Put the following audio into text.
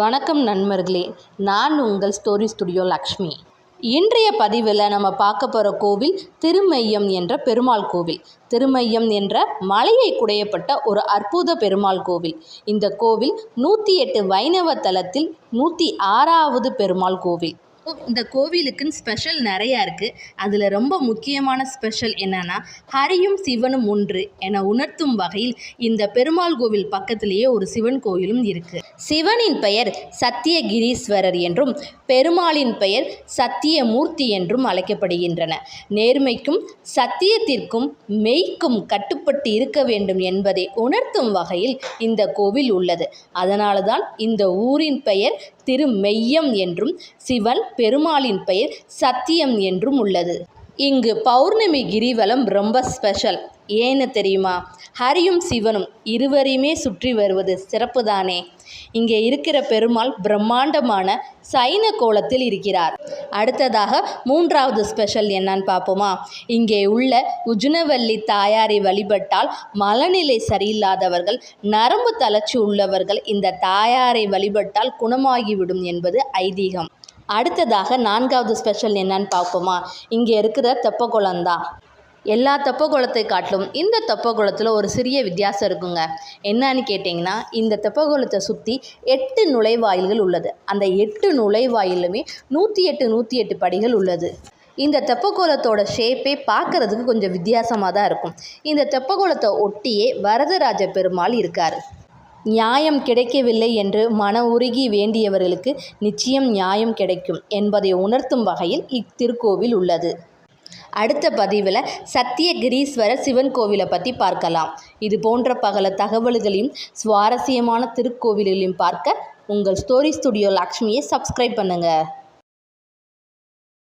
வணக்கம் நண்பர்களே நான் உங்கள் ஸ்டோரி ஸ்டுடியோ லக்ஷ்மி. இன்றைய பதிவில் நம்ம பார்க்க போகிற கோவில் திருமையம் என்ற பெருமாள் கோவில். திருமையம் என்ற மலையை குடையப்பட்ட ஒரு அற்புத பெருமாள் கோவில். இந்த கோவில் நூற்றி எட்டு வைணவ தலத்தில் நூற்றி ஆறாவது பெருமாள் கோவில். இந்த கோவிலுக்குன்னு ஸ்பெஷல் நிறையா இருக்குது அதில் ரொம்ப முக்கியமான ஸ்பெஷல் என்னன்னா ஹரியும் சிவனும் ஒன்று என உணர்த்தும் வகையில் இந்த பெருமாள் கோவில் பக்கத்திலேயே ஒரு சிவன் கோவிலும் இருக்குது சிவனின் பெயர் சத்தியகிரீஸ்வரர் என்றும் பெருமாளின் பெயர் சத்தியமூர்த்தி என்றும் அழைக்கப்படுகின்றன. நேர்மைக்கும் சத்தியத்திற்கும் மெய்க்கும் கட்டுப்பட்டு இருக்க வேண்டும் என்பதை உணர்த்தும் வகையில் இந்த கோவில் உள்ளது. அதனால தான் இந்த ஊரின் பெயர் திருமெய்யம் என்றும் சிவன் பெருமாளின் பெயர் சத்தியம் என்றும் உள்ளது. இங்கு பௌர்ணமி கிரிவலம் ரொம்ப ஸ்பெஷல் ஏன்னு தெரியுமா? ஹரியும் சிவனும் இருவரையுமே சுற்றி வருவது சிறப்பு தானே இங்கே இருக்கிற பெருமாள் பிரம்மாண்டமான சைன கோலத்தில் இருக்கிறார். அடுத்ததாக மூன்றாவது ஸ்பெஷல் என்னன்னு பார்ப்போமா? இங்கே உள்ள உஜுனவல்லி தாயாரை வழிபட்டால் மனநிலை சரியில்லாதவர்கள் நரம்பு தளர்ச்சி உள்ளவர்கள் இந்த தாயாரை வழிபட்டால் குணமாகிவிடும் என்பது ஐதீகம். அடுத்ததாக நான்காவது ஸ்பெஷல் என்னன்னு பார்ப்போமா? இங்கே இருக்கிற தெப்பக்குளம் தான் எல்லா தெப்பக்குளத்தை காட்டிலும் இந்த தெப்பக்குளத்தில் ஒரு சிறிய வித்தியாசம் இருக்குங்க. என்னன்னு கேட்டிங்கன்னா இந்த தெப்பக்குளத்தை சுற்றி எட்டு நுழைவாயில்கள் உள்ளது. அந்த எட்டு நுழைவாயிலுமே நூற்றி எட்டு நூற்றி எட்டு படிகள் உள்ளது. இந்த தெப்பக்குளத்தோட ஷேப்பே பார்க்குறதுக்கு கொஞ்சம் வித்தியாசமாக தான் இருக்கும். இந்த தெப்பக்குளத்தை ஒட்டியே வரதராஜ பெருமாள் இருக்கார். நியாயம் கிடைக்கவில்லை என்று மன உருகி வேண்டியவர்களுக்கு நிச்சயம் நியாயம் கிடைக்கும் என்பதை உணர்த்தும் வகையில் இத்திருக்கோவில் உள்ளது. அடுத்த பதிவில் சத்தியகிரீஸ்வரர் சிவன் கோவிலை பற்றி பார்க்கலாம். இது போன்ற பகல தகவல்களையும் சுவாரஸ்யமான திருக்கோவில்களையும் பார்க்க உங்கள் ஸ்டோரி ஸ்டுடியோ லக்ஷ்மியை சப்ஸ்கிரைப் பண்ணுங்கள்